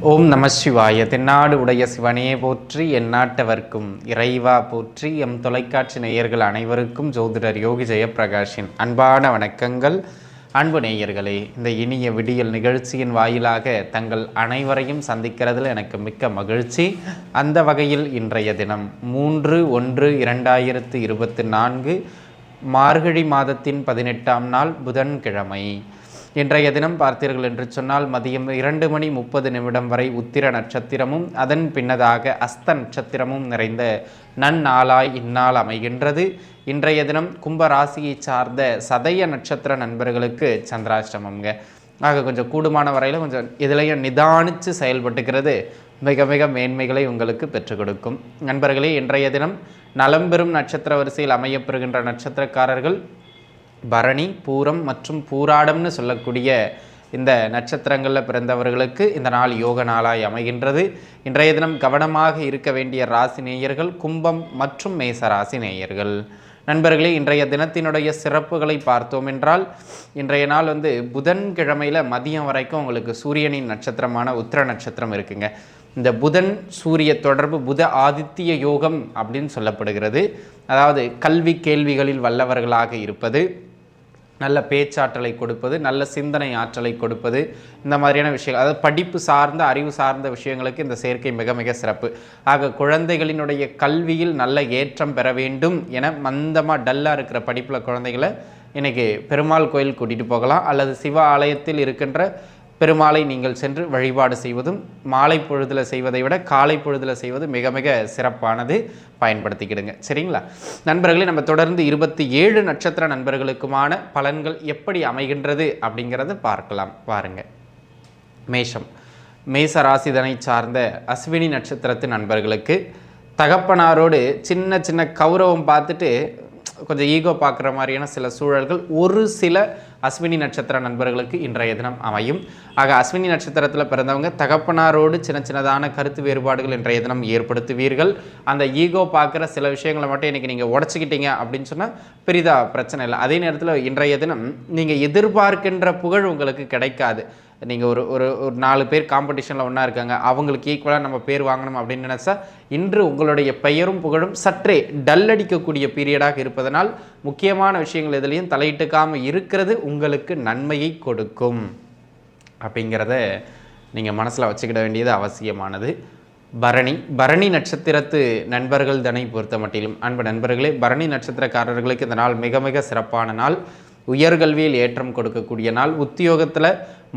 ஓம் நம சிவாய. தென்னாடு உடைய சிவனையே போற்றி எந்நாட்டவர்க்கும் இறைவா போற்றி. எம் தொலைக்காட்சி நேயர்கள் அனைவருக்கும் ஜோதிடர் யோகி ஜெயப்பிரகாஷின் அன்பான வணக்கங்கள். அன்பு நேயர்களே இந்த இனிய விடியல் நிகழ்ச்சியின் வாயிலாக தங்கள் அனைவரையும் சந்திக்கிறதில் எனக்கு மிக்க மகிழ்ச்சி. அந்த வகையில் இன்றைய தினம் மூன்று ஒன்று இரண்டாயிரத்து இருபத்தி நான்கு மார்கழி மாதத்தின் பதினெட்டாம் நாள் புதன்கிழமை. இன்றைய தினம் பார்த்தீர்கள் என்று சொன்னால் மதியம் இரண்டு மணி முப்பது நிமிடம் வரை உத்திர நட்சத்திரமும் அதன் பின்னதாக அஸ்த நட்சத்திரமும் நிறைந்த நன்னாளாய் இந்நாள் அமைகின்றது. இன்றைய தினம் கும்ப ராசியை சார்ந்த சதய நட்சத்திர நண்பர்களுக்கு சந்திராஷ்டமம்ங்க. ஆக கொஞ்சம் கூடுமான வரையில் கொஞ்சம் இதுலேயும் நிதானித்து செயல்பட்டுக்கிறது. மிக மிக மேன்மைகளை உங்களுக்கு பெற்றுக் கொடுக்கும். நண்பர்களே இன்றைய தினம் நலம் பெறும் நட்சத்திர வரிசையில் அமையப்பெறுகின்ற நட்சத்திரக்காரர்கள் பரணி பூரம் மற்றும் பூராடம்னு சொல்லக்கூடிய இந்த நட்சத்திரங்களில் பிறந்தவர்களுக்கு இந்த நாள் யோக நாளாய் அமைகின்றது. இன்றைய தினம் கவனமாக இருக்க வேண்டிய ராசி நேயர்கள் கும்பம் மற்றும் மேச ராசி நேயர்கள். நண்பர்களே இன்றைய தினத்தினுடைய சிறப்புகளை பார்த்தோம் என்றால் இன்றைய நாள் வந்து புதன்கிழமையில் மதியம் வரைக்கும் உங்களுக்கு சூரியனின் நட்சத்திரமான உத்திர நட்சத்திரம் இருக்குங்க. இந்த புதன் சூரிய தொடர்பு புத ஆதித்ய யோகம் அப்படின்னு சொல்லப்படுகிறது. அதாவது கல்வி கேள்விகளில் வல்லவர்களாக இருப்பது நல்ல பேச்சாற்றலை கொடுப்பது நல்ல சிந்தனை ஆற்றலை கொடுப்பது இந்த மாதிரியான விஷயங்கள். அதாவது படிப்பு சார்ந்த அறிவு சார்ந்த விஷயங்களுக்கு இந்த சேர்க்கை மிக மிக சிறப்பு. ஆக குழந்தைகளினுடைய கல்வியில் நல்ல ஏற்றம் பெற வேண்டும் என மந்தமாக டல்லாக இருக்கிற படிப்பில் குழந்தைகளை இன்றைக்கி பெருமாள் கோயில் கூட்டிகிட்டு போகலாம். அல்லது சிவ ஆலயத்தில் இருக்கின்ற பெருமாளை நீங்கள் சென்று வழிபாடு செய்வதும் மாலை பொழுதில் செய்வதை விட காலை பொழுதில் செய்வது மிக மிக சிறப்பானது. பயன்படுத்திக்கிடுங்க. சரிங்களா? நண்பர்களே நம்ம தொடர்ந்து இருபத்தி ஏழு நட்சத்திர நண்பர்களுக்குமான பலன்கள் எப்படி அமைகின்றது அப்படிங்கிறத பார்க்கலாம். பாருங்க மேஷம். மேச ராசிதனை சார்ந்த அஸ்வினி நட்சத்திரத்து நண்பர்களுக்கு தகப்பனாரோடு சின்ன சின்ன கௌரவம் பார்த்துட்டு கொஞ்சம் ஈகோ பார்க்குற மாதிரியான சில சூழல்கள் ஒரு சில அஸ்வினி நட்சத்திர நண்பர்களுக்கு இன்றைய தினம் அமையும். ஆக அஸ்வினி நட்சத்திரத்தில் பிறந்தவங்க தகப்பனாரோடு சின்ன சின்னதான கருத்து வேறுபாடுகள் இன்றைய தினம் ஏற்படுத்துவீர்கள். அந்த ஈகோ பார்க்குற சில விஷயங்களை மட்டும் இன்றைக்கி நீங்கள் உடச்சிக்கிட்டீங்க அப்படின்னு சொன்னால் பெரிதாக பிரச்சனை இல்லை. அதே நேரத்தில் இன்றைய தினம் நீங்கள் எதிர்பார்க்கின்ற புகழ் உங்களுக்கு கிடைக்காது. நீங்கள் ஒரு ஒரு ஒரு நாலு பேர் காம்படிஷனில் ஒன்றா இருக்காங்க அவங்களுக்கு ஈக்குவலாக நம்ம பேர் வாங்கணும் அப்படின்னு நினச்சா இன்று உங்களுடைய பெயரும் புகழும் சற்றே டல் அடிக்கக்கூடிய பீரியடாக இருப்பதனால் முக்கியமான விஷயங்கள் எதுலேயும் தலையிட்டுக்காமல் இருக்கிறது உங்களுக்கு நன்மையை கொடுக்கும். அப்படிங்கிறத நீங்கள் மனசில் வச்சுக்கிட வேண்டியது அவசியமானது. பரணி பரணி நட்சத்திரத்து நண்பர்கள் தனை பொறுத்த மட்டிலும் அன்பு நண்பர்களே பரணி நட்சத்திரக்காரர்களுக்கு இந்த நாள் மிக மிக சிறப்பான நாள். உயர்கல்வியில் ஏற்றம் கொடுக்கக்கூடிய நாள். உத்தியோகத்தில்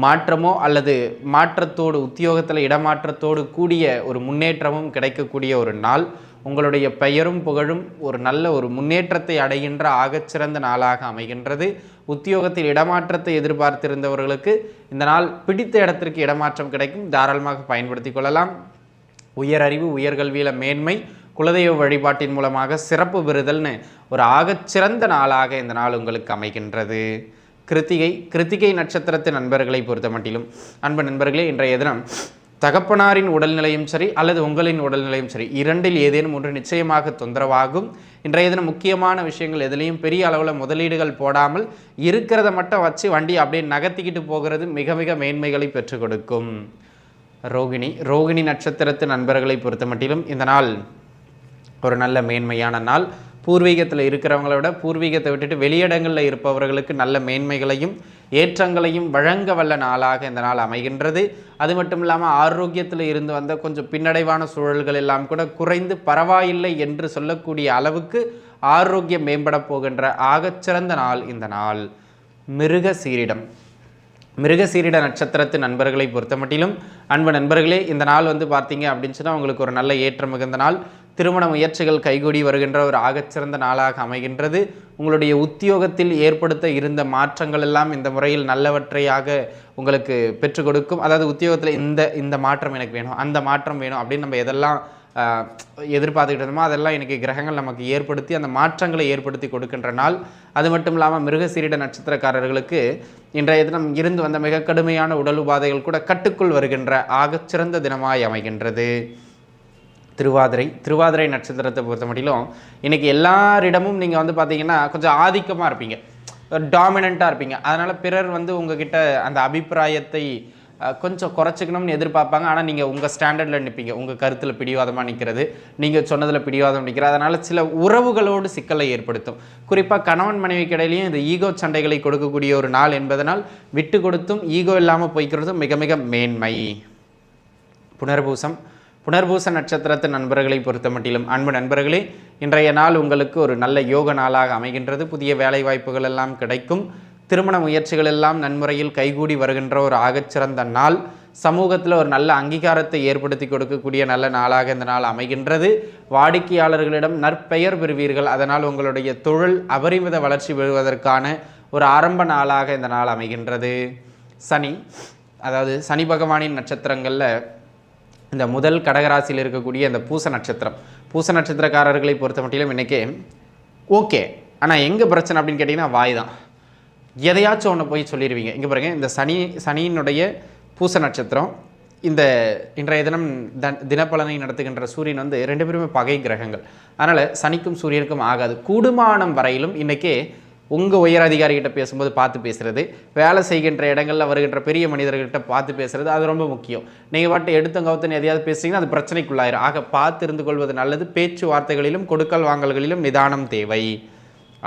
மாற்றமோ அல்லது மாற்றத்தோடு உத்தியோகத்தில் இடமாற்றத்தோடு கூடிய ஒரு முன்னேற்றமும் கிடைக்கக்கூடிய ஒரு நாள். உங்களுடைய பெயரும் புகழும் ஒரு நல்ல ஒரு முன்னேற்றத்தை அடைகின்ற ஆகச்சிறந்த நாளாக அமைகின்றது. உத்தியோகத்தில் இடமாற்றத்தை எதிர்பார்த்திருந்தவர்களுக்கு இந்த நாள் பிடித்த இடத்திற்கு இடமாற்றம் கிடைக்கும். தாராளமாக பயன்படுத்தி கொள்ளலாம். உயரறிவு உயர்கல்வியில் மேன்மை குலதெய்வ வழிபாட்டின் மூலமாக சிறப்பு பெறுதல்னு ஒரு ஆகச்சிறந்த நாளாக இந்த நாள் உங்களுக்கு அமைகின்றது. கிருத்திகை கிருத்திகை நட்சத்திரத்து நண்பர்களை பொறுத்த மட்டிலும் அன்பு நண்பர்களே இன்றைய தினம் தகப்பனாரின் உடல்நிலையும் சரி அல்லது உங்களின் உடல்நிலையும் சரி இரண்டில் ஏதேனும் ஒன்று நிச்சயமாக தொந்தரவாகும். இன்றைய தினம் முக்கியமான விஷயங்கள் எதுலேயும் பெரிய அளவில் முதலீடுகள் போடாமல் இருக்கிறத மட்டும் வச்சு வண்டி அப்படியே நகர்த்திக்கிட்டு போகிறது மிக மிக மேன்மைகளை பெற்றுக் கொடுக்கும். ரோகிணி ரோகிணி நட்சத்திரத்து நண்பர்களை பொறுத்த மட்டிலும் இந்த நாள் ஒரு நல்ல மேன்மையான நாள். பூர்வீகத்தில் இருக்கிறவங்கள விட பூர்வீகத்தை விட்டுட்டு வெளியிடங்களில் இருப்பவர்களுக்கு நல்ல மேன்மைகளையும் ஏற்றங்களையும் வழங்க வல்ல நாளாக இந்த நாள் அமைகின்றது. அது மட்டும் இல்லாமல் ஆரோக்கியத்தில் இருந்து வந்த கொஞ்சம் பின்னடைவான சூழல்கள் எல்லாம் கூட குறைந்து பரவாயில்லை என்று சொல்லக்கூடிய அளவுக்கு ஆரோக்கியம் மேம்பட போகின்ற ஆகச்சிறந்த நாள் இந்த நாள். மிருக சீரிடம். மிருகசீரிட நட்சத்திரத்து நண்பர்களை பொறுத்த மட்டிலும் அன்பு நண்பர்களே இந்த நாள் வந்து பார்த்தீங்க அப்படின்னு சொன்னால் உங்களுக்கு ஒரு நல்ல ஏற்றம் மிகுந்த நாள். திருமண முயற்சிகள் கைகூடி வருகின்ற ஒரு ஆகச்சிறந்த நாளாக அமைகின்றது. உங்களுடைய உத்தியோகத்தில் ஏற்படுத்த இருந்த மாற்றங்கள் எல்லாம் இந்த முறையில் நல்லவற்றையாக உங்களுக்கு பெற்றுக் கொடுக்கும். அதாவது உத்தியோகத்தில் இந்த இந்த மாற்றம் எனக்கு வேணும் அந்த மாற்றம் வேணும் அப்படின்னு நம்ம எதெல்லாம் எதிர்பார்த்துக்கிட்டு இருந்தோமோ அதெல்லாம் இன்றைக்கி கிரகங்கள் நமக்கு ஏற்படுத்தி அந்த மாற்றங்களை ஏற்படுத்தி கொடுக்கின்ற நாள். அது மட்டும் இல்லாமல் மிருகசீரிட நட்சத்திரக்காரர்களுக்கு இன்றைய தினம் இருந்து வந்த மிக கடுமையான உடல் உபாதைகள் கூட கட்டுக்குள் வருகின்ற ஆகச்சிறந்த தினமாய் அமைகின்றது. திருவாதிரை திருவாதிரை நட்சத்திரத்தை பொறுத்த மட்டிலும் இன்றைக்கி எல்லாரிடமும் நீங்கள் வந்து பார்த்தீங்கன்னா கொஞ்சம் ஆதிக்கமாக இருப்பீங்க. டாமினண்ட்டாக இருப்பீங்க. அதனால் பிறர் வந்து உங்ககிட்ட அந்த அபிப்பிராயத்தை கொஞ்சம் குறைச்சிக்கணும்னு எதிர்பார்ப்பாங்க. ஆனால் நீங்கள் உங்கள் ஸ்டாண்டர்டில் நிற்பீங்க உங்கள் கருத்தில் பிடிவாதமாக நிற்கிறது நீங்கள் சொன்னதில் பிடிவாதம் நிற்கிறது அதனால் சில உறவுகளோடு சிக்கலை ஏற்படுத்தும். குறிப்பாக கணவன் மனைவிக்கு இடையிலையும் இந்த ஈகோ சண்டைகளை கொடுக்கக்கூடிய ஒரு நாள் என்பதனால் விட்டு கொடுத்தும் ஈகோ இல்லாமல் போய்க்கிறதும் மிக மிக மேன்மை. புனர்பூசம். புனர்பூச நட்சத்திரத்து நண்பர்களை பொறுத்த மட்டிலும் அன்பு நண்பர்களே இன்றைய நாள் உங்களுக்கு ஒரு நல்ல யோக நாளாக அமைகின்றது. புதிய வேலைவாய்ப்புகள் எல்லாம் கிடைக்கும். திருமண முயற்சிகள் எல்லாம் நன்முறையில் கைகூடி வருகின்ற ஒரு ஆகச்சிறந்த நாள். சமூகத்தில் ஒரு நல்ல அங்கீகாரத்தை ஏற்படுத்தி கொடுக்கக்கூடிய நல்ல நாளாக இந்த நாள் அமைகின்றது. வாடிக்கையாளர்களிடம் நற்பெயர் பெறுவீர்கள். அதனால் உங்களுடைய தொழில் அபரிமித வளர்ச்சி பெறுவதற்கான ஒரு ஆரம்ப நாளாக இந்த நாள் அமைகின்றது. சனி அதாவது சனி பகவானின் நட்சத்திரங்களில் இந்த முதல் கடகராசியில் இருக்கக்கூடிய அந்த பூச நட்சத்திரம். பூச நட்சத்திரக்காரர்களை பொறுத்த மட்டிலும் இன்றைக்கே ஓகே. ஆனால் எங்கே பிரச்சனை அப்படின்னு கேட்டிங்கன்னா வாய் தான். எதையாச்சும் ஒன்று போய் சொல்லிடுவீங்க இங்கே பாருங்கள் இந்த சனி சனியினுடைய பூச நட்சத்திரம் இந்த இன்றைய தினம் த தினப்பலனை நடத்துகின்ற சூரியன் வந்து ரெண்டு பேருமே பகை கிரகங்கள். அதனால் சனிக்கும் சூரியனுக்கும் ஆகாது. கூடுமானம் வரையிலும் இன்றைக்கே உங்கள் உயர் அதிகாரிகிட்ட பேசும்போது பார்த்து பேசுகிறது வேலை செய்கின்ற இடங்களில் வருகின்ற பெரிய மனிதர்கிட்ட பார்த்து பேசுகிறது அது ரொம்ப முக்கியம். நீங்கள் பாட்டு எடுத்தங்கவுத்தன் எதையாவது பேசுறீங்கன்னா அது பிரச்சனைக்குள்ளாயிரும். ஆக பார்த்து இருந்து கொள்வது நல்லது. பேச்சுவார்த்தைகளிலும் கொடுக்கல் வாங்கல்களிலும் நிதானம் தேவை.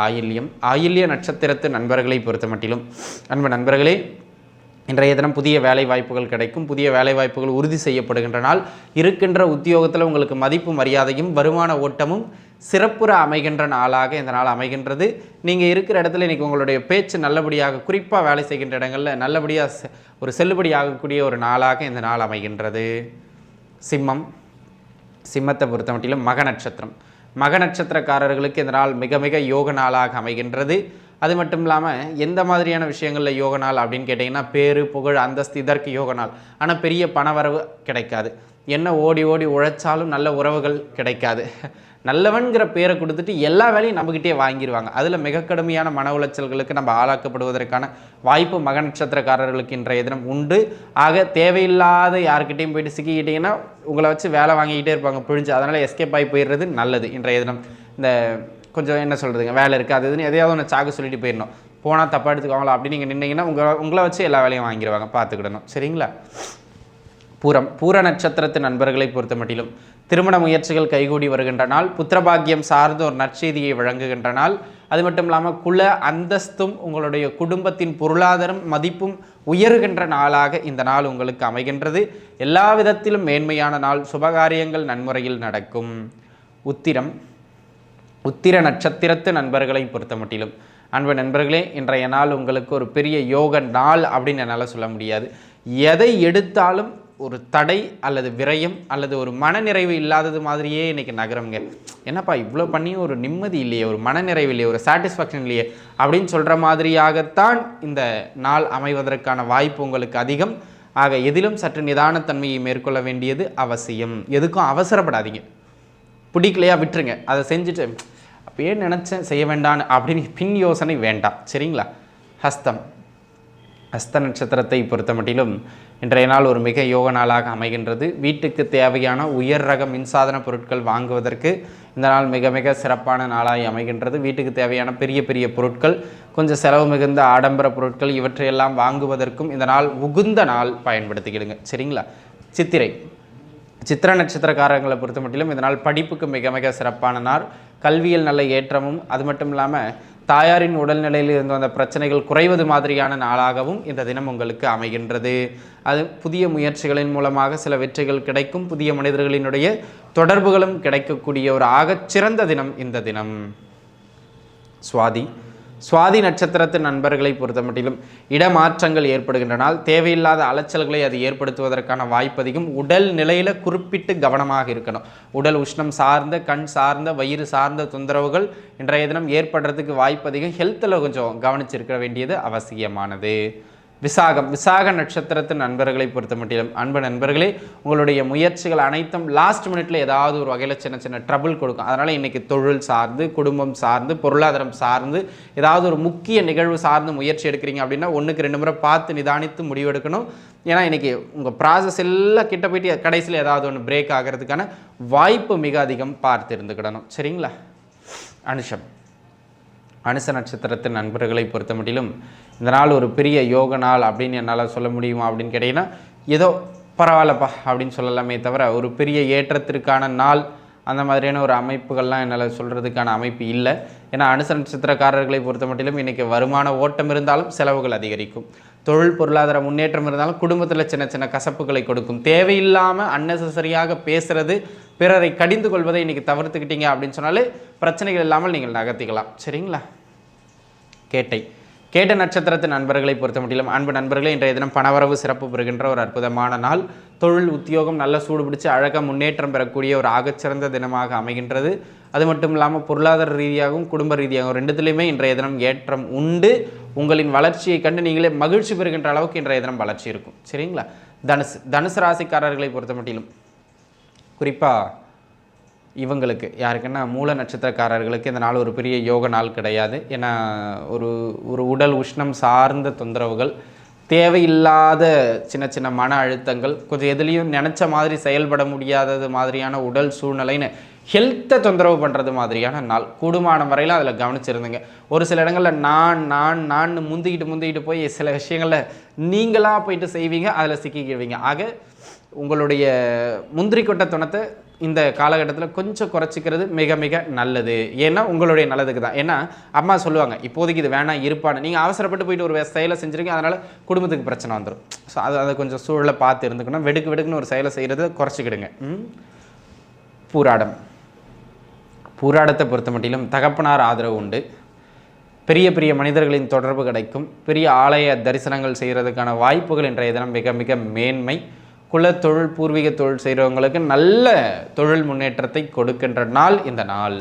ஆயில்யம் ஆயில்ய நட்சத்திரத்து நண்பர்களை பொறுத்த மட்டிலும் அன்பு நண்பர்களே இன்றைய தினம் புதிய வேலை வாய்ப்புகள் கிடைக்கும். புதிய வேலை வாய்ப்புகள் உறுதி செய்யப்படுகின்ற நாள். இருக்கின்ற உத்தியோகத்தில் உங்களுக்கு மதிப்பு மரியாதையும் வருமான ஓட்டமும் சிறப்புற அமைகின்ற நாளாக இந்த நாள் அமைகின்றது. நீங்கள் இருக்கிற இடத்துல இன்றைக்கி உங்களுடைய பேச்சு நல்லபடியாக குறிப்பாக வேலை செய்கின்ற இடங்களில் நல்லபடியாக ஒரு செல்லுபடியாகக்கூடிய ஒரு நாளாக இந்த நாள் அமைகின்றது. சிம்மம் சிம்மத்தை பொறுத்த மட்டிலும் மக நட்சத்திரம் மக நட்சத்திரக்காரர்களுக்கு இந்த நாள் மிக மிக யோக நாளாக அமைகின்றது. அது மட்டும் இல்லாமல் எந்த மாதிரியான விஷயங்களில் யோக நாள் அப்படின்னு கேட்டிங்கன்னா பேரு புகழ் அந்தஸ்து இதற்கு யோக நாள். ஆனால் பெரிய பணவரவு கிடைக்காது. என்ன ஓடி ஓடி உழைச்சாலும் நல்ல உறவுகள் கிடைக்காது. நல்லவன்கிற பேரை கொடுத்துட்டு எல்லா வேலையும் நம்மக்கிட்டே வாங்கிடுவாங்க அதில் மிக கடுமையான மன உளைச்சல்களுக்கு நம்ம ஆளாக்கப்படுவதற்கான வாய்ப்பு மக நட்சத்திரக்காரர்களுக்கு இன்றைய தினம் உண்டு. ஆக தேவையில்லாத யாருக்கிட்டையும் போயிட்டு சிக்கிக்கிட்டிங்கன்னா உங்களை வச்சு வேலை வாங்கிக்கிட்டே இருப்பாங்க புழிஞ்சு அதனால் எஸ்கேப் ஆகி போயிடுறது நல்லது இன்றைய தினம். இந்த கொஞ்சம் என்ன சொல்கிறதுங்க வேலை இருக்குது அது இதுன்னு எதையாவது ஒன்று சாக்கு சொல்லிட்டு போயிடணும் போனால் தப்பாக எடுத்துக்கோங்களா அப்படின்னு நீங்கள் நின்னீங்கன்னா உங்களை உங்களை வச்சு எல்லா வேலையும் வாங்கிடுவாங்க பார்த்துக்கிடணும் சரிங்களா? பூரம் பூர நட்சத்திரத்து நண்பர்களை பொறுத்த மட்டிலும் திருமண முயற்சிகள் கைகூடி வருகின்ற நாள் புத்திரபாக்கியம் சார்ந்த ஒரு நற்செய்தியை வழங்குகின்ற நாள். அது மட்டும் இல்லாமல் குல அந்தஸ்தும் உங்களுடைய குடும்பத்தின் பொருளாதாரம் மதிப்பும் உயர்கின்ற நாளாக இந்த நாள் உங்களுக்கு அமைகின்றது. எல்லா விதத்திலும் மேன்மையான நாள் சுபகாரியங்கள் நன்முறையில் நடக்கும். உத்திரம் உத்திர நட்சத்திரத்து நண்பர்களை பொறுத்த மட்டிலும் அன்பு நண்பர்களே இன்றைய நாள் உங்களுக்கு ஒரு பெரிய யோக நாள் அப்படின்னு என்னால் சொல்ல முடியாது. எதை எடுத்தாலும் ஒரு தடை அல்லது விரயம் அல்லது ஒரு மனநிறைவு இல்லாதது மாதிரியே இன்னைக்கு நகரம்ங்க. என்னப்பா இவ்வளோ பண்ணியும் ஒரு நிம்மதி இல்லையே ஒரு மனநிறைவு இல்லையே ஒரு சாட்டிஸ்ஃபேக்ஷன் இல்லையே அப்படின்னு சொல்கிற மாதிரியாகத்தான் இந்த நாள் அமைவதற்கான வாய்ப்பு உங்களுக்கு அதிகம். ஆக எதிலும் சற்று நிதானத்தன்மையை மேற்கொள்ள வேண்டியது அவசியம். எதுக்கும் அவசரப்படாதீங்க. பிடிக்கலையா விட்டுருங்க. அதை செஞ்சுட்டு அப்பயே நினச்சேன் செய்ய வேண்டான்னு அப்படின்னு பின் யோசனை வேண்டாம் சரிங்களா? ஹஸ்தம். ஹஸ்த நட்சத்திரத்தை பொறுத்த மட்டிலும் இன்றைய நாள் ஒரு மிக யோக நாளாக அமைகின்றது. வீட்டுக்கு தேவையான உயர் ரக மின்சாதன பொருட்கள் வாங்குவதற்கு இந்த நாள் மிக மிக சிறப்பான நாளாக அமைகின்றது. வீட்டுக்கு தேவையான பெரிய பெரிய பொருட்கள் கொஞ்சம் செலவு மிகுந்த ஆடம்பர பொருட்கள் இவற்றையெல்லாம் வாங்குவதற்கும் இந்த நாள் உகுந்த நாள் பயன்படுத்திக்கிடுங்க. சரிங்களா? சித்திரை. சித்திர நட்சத்திரக்காரங்களை பொறுத்த மட்டிலும் இதனால் படிப்புக்கு மிக மிக சிறப்பான நாள் கல்வியில் நல்ல ஏற்றமும் அது மட்டும் இல்லாமல் தாயாரின் உடல்நிலையில் இருந்து வந்த பிரச்சனைகள் குறைவது மாதிரியான நாளாகவும் இந்த தினம் உங்களுக்கு அமைகின்றது. அது புதிய முயற்சிகளின் மூலமாக சில வெற்றிகள் கிடைக்கும். புதிய மனிதர்களினுடைய தொடர்புகளும் கிடைக்கக்கூடிய ஒரு ஆகச்சிறந்த தினம் இந்த தினம். சுவாதி சுவாதி நட்சத்திரத்து நண்பர்களை பொறுத்த மட்டிலும் இடமாற்றங்கள் ஏற்படுகின்றனால் தேவையில்லாத அலைச்சல்களை அது ஏற்படுத்துவதற்கான வாய்ப்பதிகம் உடல் நிலையில் குறிப்பிட்டு கவனமாக இருக்கணும். உடல் உஷ்ணம் சார்ந்த கண் சார்ந்த வயிறு சார்ந்த தொந்தரவுகள் இன்றைய தினம் ஏற்படுறதுக்கு வாய்ப்பதிகம் ஹெல்த்தில் கொஞ்சம் கவனிச்சிருக்க வேண்டியது அவசியமானது. விசாகம் விசாக நட்சத்திரத்தின் நண்பர்களை பொறுத்த மட்டிலும் அன்பு நண்பர்களே உங்களுடைய முயற்சிகள் அனைத்தும் லாஸ்ட் மினிட்ல ஏதாவது ஒரு வகையில் சின்ன சின்ன ட்ரபிள் கொடுக்கும். அதனால் இன்னைக்கு தொழில் சார்ந்து குடும்பம் சார்ந்து பொருளாதாரம் சார்ந்து ஏதாவது ஒரு முக்கிய நிகழ்வு சார்ந்து முயற்சி எடுக்கிறீங்க அப்படின்னா ஒன்றுக்கு ரெண்டு முறை பார்த்து நிதானித்து முடிவெடுக்கணும். ஏன்னா இன்றைக்கி உங்கள் ப்ராசஸ் எல்லாம் கிட்ட போயிட்டு கடைசியில் ஏதாவது ஒன்று பிரேக் ஆகிறதுக்கான வாய்ப்பு மிக அதிகம் பார்த்து இருந்துக்கிடணும் சரிங்களா? அனுஷம். அனுச நட்சத்திரத்தின் நண்பர்களை பொறுத்த மட்டிலும் இந்த நாள் ஒரு பெரிய யோக நாள் அப்படின்னு என்னால் சொல்ல முடியுமா அப்படின்னு கேட்டிங்கன்னா ஏதோ பரவாயில்லப்பா அப்படின்னு சொல்லலாமே தவிர ஒரு பெரிய ஏற்றத்திற்கான நாள் அந்த மாதிரியான ஒரு அமைப்புகள்லாம் என்னால் சொல்கிறதுக்கான அமைப்பு இல்லை. ஏன்னா அனுச நட்சத்திரக்காரர்களை பொறுத்த மட்டிலும் இன்றைக்கி வருமான ஓட்டம் இருந்தாலும் செலவுகள் அதிகரிக்கும். தொழில் பொருளாதார முன்னேற்றம் இருந்தாலும் குடும்பத்தில் சின்ன சின்ன கசப்புகளை கொடுக்கும். தேவையில்லாமல் அன்னெசரியாக பேசுகிறது பிறரை கடிந்து கொள்வதை இன்றைக்கி தவிர்த்துக்கிட்டீங்க அப்படின்னு சொன்னாலே பிரச்சனைகள் இல்லாமல் நீங்கள் நகர்த்திக்கலாம். சரிங்களா? கேட்டை. கேட்ட நட்சத்திரத்தின் நண்பர்களை பொறுத்த முடியலும் அன்பு நண்பர்களே இன்றைய தினம் பணவரவு சிறப்பு பெறுகின்ற ஒரு அற்புதமான நாள். தொழில் உத்தியோகம் நல்ல சூடு பிடிச்சு அழகாக முன்னேற்றம் பெறக்கூடிய ஒரு ஆகச்சிறந்த தினமாக அமைகின்றது. அது மட்டும் இல்லாமல் பொருளாதார ரீதியாகவும் குடும்ப ரீதியாகவும் ரெண்டுத்துலேயுமே இன்றைய தினம் ஏற்றம் உண்டு. உங்களின் வளர்ச்சியை கண்டு நீங்களே மகிழ்ச்சி பெறுகின்ற அளவுக்கு இன்றைய தினம் வளர்ச்சி இருக்கும். சரிங்களா? தனுசு தனுசு ராசிக்காரர்களை பொறுத்த மட்டிலும் குறிப்பாக இவங்களுக்கு. யாருக்குன்னா மூல நட்சத்திரக்காரர்களுக்கு இந்த நாள் ஒரு பெரிய யோக நாள் கிடையாது. ஏன்னா ஒரு ஒரு உடல் உஷ்ணம் சார்ந்த தொந்தரவுகள் தேவையில்லாத சின்ன சின்ன மன அழுத்தங்கள் கொஞ்சம் எதுலேயும் நினச்ச மாதிரி செயல்பட முடியாதது மாதிரியான உடல் சூழ்நிலைன்னு ஹெல்த்தை தொந்தரவு பண்ணுறது மாதிரியான நாள். கூடுமான வரையில் அதில் கவனிச்சிருந்துங்க. ஒரு சில இடங்களில் நான் நான் நான் முந்திக்கிட்டு முந்திக்கிட்டு போய் சில விஷயங்களில் நீங்களாக போயிட்டு செய்வீங்க அதில் சிக்கிக்கிடுவீங்க ஆக உங்களுடைய முந்திரி கொட்ட துணத்தை இந்த காலகட்டத்தில் கொஞ்சம் குறைச்சிக்கிறது மிக மிக நல்லது. ஏன்னா உங்களுடைய நல்லதுக்கு தான். ஏன்னா அம்மா சொல்லுவாங்க இப்போதைக்கு இது வேணாம் இருப்பான்னு. நீங்கள் அவசரப்பட்டு போயிட்டு ஒரு செயலை செஞ்சுருக்கீங்க அதனால் குடும்பத்துக்கு பிரச்சனை வந்துடும் ஸோ அது அதை கொஞ்சம் சூழலை பார்த்து இருந்துக்கணும். வெடுக்கு வெடுக்குன்னு ஒரு செயலை செய்கிறத குறைச்சிக்கிடுங்க. பூராடம். பூராடத்தை பொறுத்த மட்டிலும் தகப்பனார் ஆதரவு உண்டு. பெரிய பெரிய மனிதர்களின் தொடர்பு கிடைக்கும். பெரிய ஆலய தரிசனங்கள் செய்கிறதுக்கான வாய்ப்புகள் இன்றைய தினம் மிக மிக மேன்மை. குலத்தொழில் பூர்வீக தொழில் செய்கிறவங்களுக்கு நல்ல தொழில் முன்னேற்றத்தை கொடுக்கின்ற நாள் இந்த நாள்.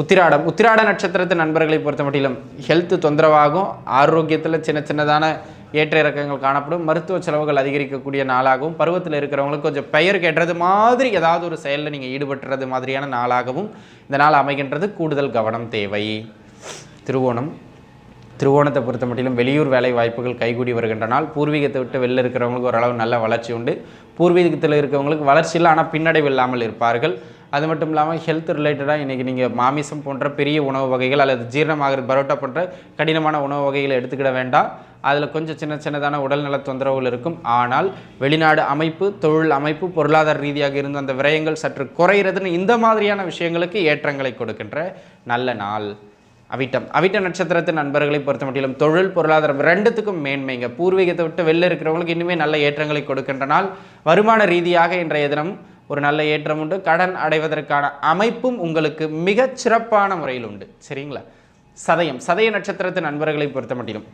உத்திராடம் உத்திராட நட்சத்திரத்து நண்பர்களை பொறுத்த மட்டிலும் ஹெல்த் தொந்தரவாகும் ஆரோக்கியத்தில் சின்ன சின்னதான ஏற்ற இறக்கங்கள் காணப்படும் மருத்துவ செலவுகள் அதிகரிக்கக்கூடிய நாளாகவும் பருவத்தில் இருக்கிறவங்களுக்கு கொஞ்சம் பெயர் கேட்டுறது மாதிரி ஏதாவது ஒரு செயலில் நீங்கள் ஈடுபட்டுறது மாதிரியான நாளாகவும் இந்த நாள் அமைகின்றது. கூடுதல் கவனம் தேவை. திருவோணம். திருவோணத்தை பொறுத்த மட்டிலும் வெளியூர் வேலை வாய்ப்புகள் கைகூடி வருகின்ற நாள் பூர்வீகத்தை விட்டு வெளில இருக்கிறவங்களுக்கு ஓரளவு நல்ல வளர்ச்சி உண்டு. பூர்வீகத்தில் இருக்கிறவங்களுக்கு வளர்ச்சி இல்லை ஆனால் பின்னடைவு இல்லாமல் இருப்பார்கள். அது மட்டும் இல்லாமல் ஹெல்த் ரிலேட்டடாக இன்றைக்கி நீங்கள் மாமிசம் போன்ற பெரிய உணவு வகைகள் அல்லது ஜீரணமாகிறது பரோட்டா போன்ற கடினமான உணவு வகைகளை எடுத்துக்கிட வேண்டாம். அதில் கொஞ்சம் சின்ன சின்னதான உடல்நல தொந்தரவுகள் இருக்கும். ஆனால் வெளிநாடு அமைப்பு தொழில் அமைப்பு பொருளாதார ரீதியாக இருந்த அந்த விரயங்கள் சற்று குறையிறதுன்னு இந்த மாதிரியான விஷயங்களுக்கு ஏற்றங்களை கொடுக்கின்ற நல்ல நாள். அவிட்டம். அவிட்ட நட்சத்திரத்தின் நண்பர்களை பொறுத்த மட்டிலும் தொழில் பொருளாதாரம் ரெண்டுத்துக்கும் மேன்மைங்க. பூர்வீகத்தை விட்டு வெளில இருக்கிறவங்களுக்கு இன்னுமே நல்ல ஏற்றங்களை கொடுக்கின்ற நாள் வருமான ரீதியாக இன்றைய தினம் ஒரு நல்ல ஏற்றம் உண்டு. கடன் அடைவதற்கான அமைப்பும் உங்களுக்கு மிகச் சிறப்பான முறையில் உண்டு. சரிங்களா? சதயம். சதய நட்சத்திரத்தின் நண்பர்களை பொறுத்த மட்டிலும்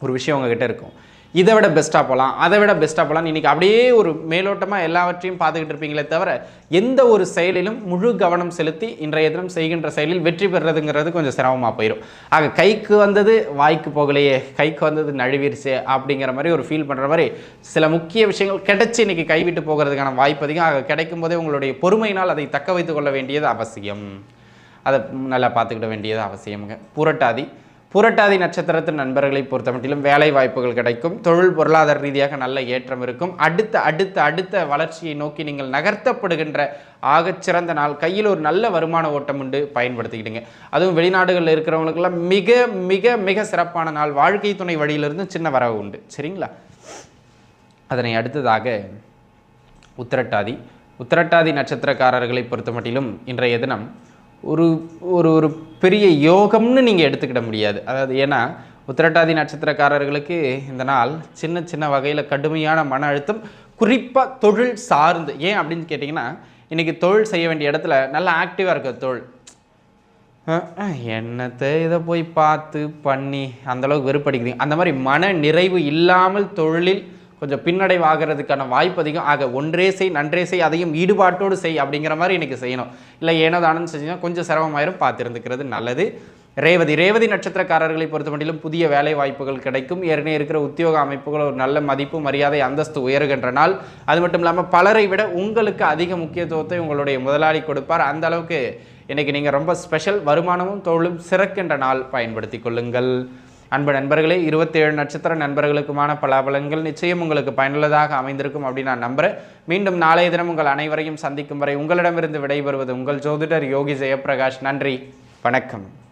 ஒரு விஷயம் உங்ககிட்ட இருக்கும். இதை விட பெஸ்ட்டாக போகலாம் அதை விட பெஸ்ட்டாக போகலாம் இன்றைக்கி அப்படியே ஒரு மேலோட்டமாக எல்லாவற்றையும் பார்த்துக்கிட்டு இருப்பீங்களே தவிர எந்த ஒரு செயலிலும் முழு கவனம் செலுத்தி இன்றைய தினம் செய்கின்ற செயலில் வெற்றி பெறுறதுங்கிறது கொஞ்சம் சிரமமாக போயிடும் ஆக கைக்கு வந்தது வாய்க்கு போகலையே கைக்கு வந்தது நழுவிருச்சு அப்படிங்கிற மாதிரி ஒரு ஃபீல் பண்ணுற மாதிரி சில முக்கிய விஷயங்கள் கிடைச்சி இன்றைக்கி கைவிட்டு போகிறதுக்கான வாய்ப்பு அதிகம். ஆக கிடைக்கும் போதே உங்களுடைய பொறுமையினால் அதை தக்க வைத்துக்கொள்ள வேண்டியது அவசியம். அதை நல்லா பார்த்துக்கிட வேண்டியது அவசியமுங்க. புரட்டாதி புரட்டாதி நட்சத்திரத்தின் நண்பர்களை பொறுத்த மட்டிலும் வேலை வாய்ப்புகள் கிடைக்கும். தொழில் பொருளாதார ரீதியாக நல்ல ஏற்றம் இருக்கும். அடுத்த அடுத்த அடுத்த வளர்ச்சியை நோக்கி நீங்கள் நகர்த்தப்படுகின்ற ஆகச்சிறந்த நாள். கையில் ஒரு நல்ல வருமான ஓட்டம் உண்டு. பயன்படுத்திக்கிடுங்க. அதுவும் வெளிநாடுகளில் இருக்கிறவங்களுக்கெல்லாம் மிக மிக மிக சிறப்பான நாள். வாழ்க்கை துணை வழியிலிருந்து சின்ன வரவு உண்டு. சரிங்களா? அதனை அடுத்ததாக உத்திரட்டாதி. உத்திரட்டாதி நட்சத்திரக்காரர்களை பொறுத்த மட்டிலும் இன்றைய தினம் ஒரு ஒரு ஒரு பெரிய யோகம்னு நீங்கள் எடுத்துக்கிட முடியாது. அதாவது ஏன்னா உத்திரட்டாதி நட்சத்திரக்காரர்களுக்கு இந்த நாள் சின்ன சின்ன வகையில் கடுமையான மன அழுத்தம் குறிப்பாக தொழில் சார்ந்து. ஏன் அப்படின்னு கேட்டிங்கன்னா இன்றைக்கி தொழில் செய்ய வேண்டிய இடத்துல நல்லா ஆக்டிவாக இருக்க தொழில். என்னத்தை இதை போய் பார்த்து பண்ணி அந்தளவுக்கு வெறுப்படிக்கிறீங்க அந்த மாதிரி மன நிறைவு இல்லாமல் தொழிலில் கொஞ்சம் பின்னடைவாகிறதுக்கான வாய்ப்பு அதிகம். ஆக ஒன்றே செய் நன்றே செய் அதையும் ஈடுபாட்டோடு செய் அப்படிங்கிற மாதிரி இன்றைக்கி செய்யணும். இல்லை ஏனோ தானு செஞ்சீங்கன்னா கொஞ்சம் சிரமமாயிரும் பார்த்துருந்துக்கிறது நல்லது. ரேவதி ரேவதி நட்சத்திரக்காரர்களை பொறுத்தமட்டிலும் புதிய வேலை வாய்ப்புகள் கிடைக்கும். ஏற்கனவே இருக்கிற உத்தியோக அமைப்புகள் ஒரு நல்ல மதிப்பு மரியாதை அந்தஸ்து உயர்கின்ற நாள். அது மட்டும் இல்லாமல் பலரை விட உங்களுக்கு அதிக முக்கியத்துவத்தை உங்களுடைய முதலாளி கொடுப்பார். அந்த அளவுக்கு இன்றைக்கி நீங்கள் ரொம்ப ஸ்பெஷல் வருமானமும் தொழிலும் சிறக்கின்ற நாள் பயன்படுத்தி கொள்ளுங்கள். அன்பு நண்பர்களே இருபத்தேழு நட்சத்திர நண்பர்களுக்குமான பலாபலன்கள் நிச்சயம் உங்களுக்கு பயனுள்ளதாக அமைந்திருக்கும் அப்படின்னு நான் நம்புகிறேன் மீண்டும் நாளைய தினம் உங்கள் அனைவரையும் சந்திக்கும் வரை உங்களிடமிருந்து விடைபெறுவது உங்கள் ஜோதிடர் யோகி ஜெயபிரகாஷ் நன்றி வணக்கம்.